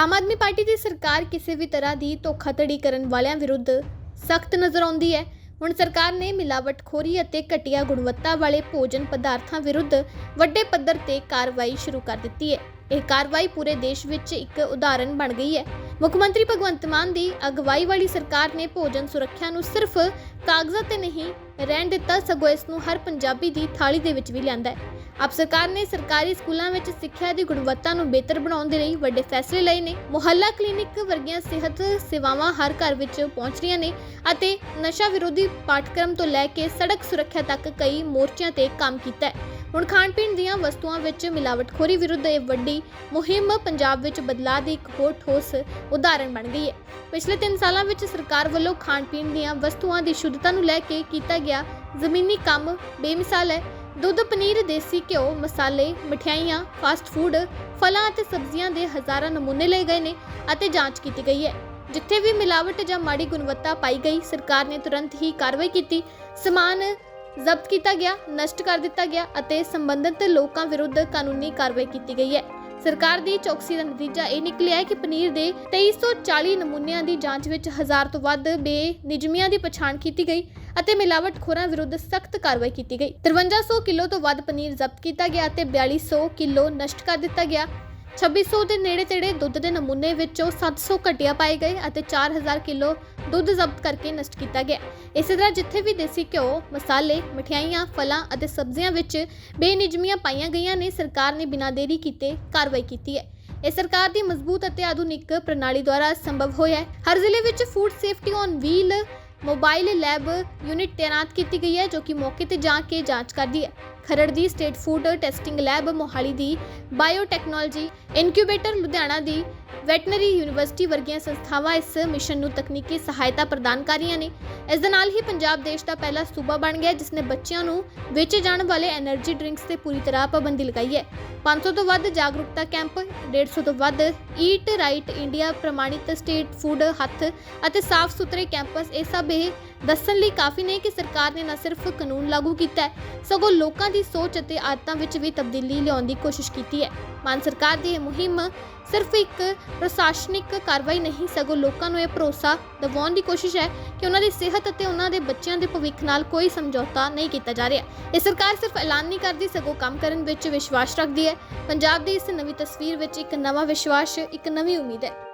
Aam Aadmi party ਦੀ ਸਰਕਾਰ ਕਿਸੇ ਵੀ ਤਰ੍ਹਾਂ ਦੀ ਧੋਖਾਧੜੀ ਕਰਨ ਵਾਲਿਆਂ ਵਿਰੁੱਧ ਸਖਤ ਨਜ਼ਰ ਆਉਂਦੀ ਹੈ। ਹੁਣ ਸਰਕਾਰ ਨੇ ਮਿਲਾਵਟਖੋਰੀ ਅਤੇ ਘਟੀਆ ਗੁਣਵੱਤਾ ਵਾਲੇ ਭੋਜਨ ਪਦਾਰਥਾਂ ਵਿਰੁੱਧ ਵੱਡੇ ਪੱਧਰ ਤੇ ਕਾਰਵਾਈ ਸ਼ੁਰੂ ਕਰ ਦਿੱਤੀ ਹੈ। ਇਹ ਕਾਰਵਾਈ ਪੂਰੇ ਦੇਸ਼ ਵਿੱਚ ਇੱਕ ਉਦਾਹਰਣ ਬਣ ਗਈ ਹੈ। ਮੁੱਖ ਮੰਤਰੀ ਭਗਵੰਤ ਮਾਨ ਦੀ ਅਗਵਾਈ ਵਾਲੀ ਸਰਕਾਰ ਨੇ ਭੋਜਨ ਸੁਰੱਖਿਆ ਨੂੰ ਸਿਰਫ ਕਾਗਜ਼ਾਂ ਤੇ ਨਹੀਂ, ਰਹਿਣ ਦਿੱਤਾ ਸਗੋਂ ਇਸ ਨੂੰ ਹਰ ਪੰਜਾਬੀ ਦੀ ਥਾਲੀ ਦੇ ਵਿੱਚ ਵੀ ਲਿਆਂਦਾ ਹੈ। ਆਪ ਸਰਕਾਰ ਨੇ ਸਰਕਾਰੀ ਸਕੂਲਾਂ ਵਿੱਚ ਸਿੱਖਿਆ ਦੀ ਗੁਣਵੱਤਾ ਨੂੰ ਬਿਹਤਰ ਬਣਾਉਣ ਦੇ ਲਈ ਵੱਡੇ ਫੈਸਲੇ ਲਏ ਨੇ। ਮੁਹੱਲਾ ਕਲੀਨਿਕ ਵਰਗੀਆਂ ਸਿਹਤ ਸੇਵਾਵਾਂ ਹਰ ਘਰ ਵਿੱਚ ਪਹੁੰਚ ਰਹੀਆਂ ਨੇ ਅਤੇ ਨਸ਼ਾ ਵਿਰੋਧੀ ਪਾਠਕ੍ਰਮ ਤੋਂ ਲੈ ਕੇ ਸੜਕ ਸੁਰੱਖਿਆ ਤੱਕ ਕਈ ਮੋਰਚਿਆਂ ਤੇ ਕੰਮ ਕੀਤਾ ਹੈ। ਹੁਣ ਖਾਣ ਪੀਣ ਦੀਆਂ ਵਸਤੂਆਂ ਵਿੱਚ ਮਿਲਾਵਟਖੋਰੀ ਵਿਰੁੱਧ ਇਹ ਵੱਡੀ ਮੁਹਿੰਮ ਪੰਜਾਬ ਵਿੱਚ ਬਦਲਾਅ ਦੀ ਇੱਕ ਹੋਰ ਠੋਸ ਉਦਾਹਰਣ ਬਣ ਗਈ ਹੈ। ਪਿਛਲੇ 3 ਸਾਲਾਂ ਵਿੱਚ ਸਰਕਾਰ ਵੱਲੋਂ ਖਾਣ ਪੀਣ ਦੀਆਂ ਵਸਤੂਆਂ ਦੀ ਸ਼ੁੱਧਤਾ ਨੂੰ ਲੈ ਕੇ ਕੀਤਾ ਗਿਆ ਜ਼ਮੀਨੀ ਕੰਮ ਬੇਮਿਸਾਲ ਹੈ। ਦੁੱਧ, ਪਨੀਰ, ਦੇਸੀ ਘਿਓ, ਮਸਾਲੇ, ਮਠਿਆਈਆਂ, ਫਾਸਟ ਫੂਡ, ਫਲਾਂ ਅਤੇ ਸਬਜ਼ੀਆਂ ਦੇ ਹਜ਼ਾਰਾਂ ਨਮੂਨੇ ਲਏ ਗਏ ਨੇ ਅਤੇ ਜਾਂਚ ਕੀਤੀ ਗਈ ਹੈ। ਜਿੱਥੇ ਵੀ ਮਿਲਾਵਟ ਜਾਂ ਮਾੜੀ ਗੁਣਵੱਤਾ ਪਾਈ ਗਈ, ਸਰਕਾਰ ਨੇ ਤੁਰੰਤ ਹੀ ਕਾਰਵਾਈ ਕੀਤੀ। ਸਮਾਨ ਜ਼ਬਤ ਕੀਤਾ ਗਿਆ, ਨਸ਼ਟ ਕਰ ਦਿੱਤਾ ਗਿਆ ਅਤੇ ਸੰਬੰਧਿਤ ਲੋਕਾਂ ਵਿਰੁੱਧ ਕਾਨੂੰਨੀ ਕਾਰਵਾਈ ਕੀਤੀ ਗਈ ਹੈ। ਸਰਕਾਰ ਦੀ ਚੌਕਸੀ ਦਾ ਨਤੀਜਾ ਇਹ ਨਿਕਲਿਆ ਹੈ ਕਿ ਪਨੀਰ ਦੇ 2340 ਨਮੂਨਿਆਂ ਦੀ ਜਾਂਚ ਵਿੱਚ ਹਜ਼ਾਰ ਤੋਂ ਵੱਧ ਬੇਨਿਯਮੀਆਂ ਦੀ ਪਛਾਣ ਕੀਤੀ ਗਈ ਅਤੇ ਮਿਲਾਵਟਖੋਰਾਂ ਵਿਰੁੱਧ ਸਖਤ ਕਾਰਵਾਈ ਕੀਤੀ ਗਈ। 5300 ਕਿਲੋ ਤੋਂ ਵੱਧ ਪਨੀਰ ਜ਼ਬਤ ਕੀਤਾ ਗਿਆ ਅਤੇ 4200 ਕਿਲੋ ਨਸ਼ਟ ਕਰ ਦਿੱਤਾ ਗਿਆ। 2600 ਦੇ ਨੇੜੇ ਤੇੜੇ ਦੁੱਧ ਦੇ ਨਮੂਨੇ ਵਿੱਚੋਂ 700 ਘਟੀਆ ਪਾਏ ਗਏ ਅਤੇ 4000 ਕਿਲੋ ਦੁੱਧ ਜ਼ਬਤ ਕਰਕੇ ਨਸ਼ਟ ਕੀਤਾ ਗਿਆ। ਇਸੇ ਤਰ੍ਹਾਂ ਜਿੱਥੇ ਵੀ ਦੇਸੀ ਘਿਓ, ਮਸਾਲੇ, ਮਠਿਆਈਆਂ, ਫਲਾਂ ਅਤੇ ਸਬਜ਼ੀਆਂ ਵਿੱਚ ਬੇਨਿਯਮੀਆਂ ਪਾਈਆਂ ਗਈਆਂ ਨੇ, ਸਰਕਾਰ ਨੇ ਬਿਨਾਂ ਦੇਰੀ ਕੀਤੇ ਕਾਰਵਾਈ ਕੀਤੀ ਹੈ। ਇਹ ਸਰਕਾਰ ਦੀ ਮਜ਼ਬੂਤ ਅਤੇ ਆਧੁਨਿਕ ਪ੍ਰਣਾਲੀ ਦੁਆਰਾ ਸੰਭਵ ਹੋਇਆ ਹੈ। ਹਰ ਜ਼ਿਲ੍ਹੇ ਵਿੱਚ food safety on wheel mobile lab unit ਤੈਨਾਤ ਕੀਤੀ ਗਈ ਹੈ, ਜੋ ਕਿ ਮੌਕੇ ਤੇ ਜਾ ਕੇ ਜਾਂਚ ਕਰਦੀ ਹੈ। ਖਰੜ ਦੀ state food testing lab Mohali ਦੀ ਬਾਇਓਟੈਕਨੋਲੋਜੀ ਇਨਕਿਊਬੇਟਰ ਲੁਧਿਆਣਾ ਦੀ ਵੈਟਨਰੀ ਯੂਨੀਵਰਸਿਟੀ ਵਰਗੀਆਂ ਸੰਸਥਾਵਾਂ ਇਸ ਮਿਸ਼ਨ ਨੂੰ ਤਕਨੀਕੀ ਸਹਾਇਤਾ ਪ੍ਰਦਾਨ ਕਰ ਰਹੀਆਂ ਨੇ। ਇਸ ਦੇ ਨਾਲ ਹੀ ਪੰਜਾਬ ਦੇਸ਼ ਦਾ ਪਹਿਲਾ ਸੂਬਾ ਬਣ ਗਿਆ ਜਿਸ ਨੇ ਬੱਚਿਆਂ ਨੂੰ ਵੇਚੇ ਜਾਣ ਵਾਲੇ એનર્ਜੀ ਡਰਿੰਕਸ ਤੇ ਪੂਰੀ ਤਰ੍ਹਾਂ ਪਾਬੰਦੀ ਲਗਾਈ ਹੈ। 500 ਤੋਂ ਵੱਧ ਜਾਗਰੂਕਤਾ ਕੈਂਪ 150 ਤੋਂ ਵੱਧ ਈਟ ਰਾਈਟ ਇੰਡੀਆ ਪ੍ਰਮਾਣਿਤ ਸਟੇਟ ਫੂਡ ਹੱਥ ਅਤੇ ਸਾਫ਼ ਸੁਥਰੇ ਕੈਂਪਸ, ਇਹ ਸਭ ਇਹ ਦੱਸਣ ਲਈ ਕਾਫੀ ਨਹੀਂ ਕਿ ਸਰਕਾਰ ਨੇ ਨਾ ਸਿਰਫ ਕਾਨੂੰਨ ਲਾਗੂ ਕੀਤਾ ਹੈ, ਸਗੋਂ ਲੋਕਾਂ ਦੀ ਸੋਚ ਅਤੇ ਆਦਤਾਂ ਵਿੱਚ ਵੀ ਤਬਦੀਲੀ ਲਿਆਉਣ ਦੀ ਕੋਸ਼ਿਸ਼ ਕੀਤੀ ਹੈ। ਮਾਨ ਸਰਕਾਰ ਦੀ ਇਹ ਮੁਹਿੰਮ ਸਿਰਫ ਇੱਕ ਪ੍ਰਸ਼ਾਸਨਿਕ ਕਾਰਵਾਈ ਨਹੀਂ, ਸਗੋਂ ਲੋਕਾਂ ਨੂੰ ਇਹ ਭਰੋਸਾ ਦਿਵਾਉਣ ਦੀ ਕੋਸ਼ਿਸ਼ ਹੈ ਕਿ ਉਹਨਾਂ ਦੀ ਸਿਹਤ ਅਤੇ ਉਹਨਾਂ ਦੇ ਬੱਚਿਆਂ ਦੇ ਭਵਿੱਖ ਨਾਲ ਕੋਈ ਸਮਝੌਤਾ ਨਹੀਂ ਕੀਤਾ ਜਾ ਰਿਹਾ। ਇਹ ਸਰਕਾਰ ਸਿਰਫ ਐਲਾਨ ਨਹੀਂ ਕਰਦੀ, ਸਗੋਂ ਕੰਮ ਕਰਨ ਵਿੱਚ ਵਿਸ਼ਵਾਸ ਰੱਖਦੀ ਹੈ। ਪੰਜਾਬ ਦੀ ਇਸ ਨਵੀਂ ਤਸਵੀਰ ਵਿੱਚ ਇੱਕ ਨਵਾਂ ਵਿਸ਼ਵਾਸ, ਇੱਕ ਨਵੀਂ ਉਮੀਦ ਹੈ।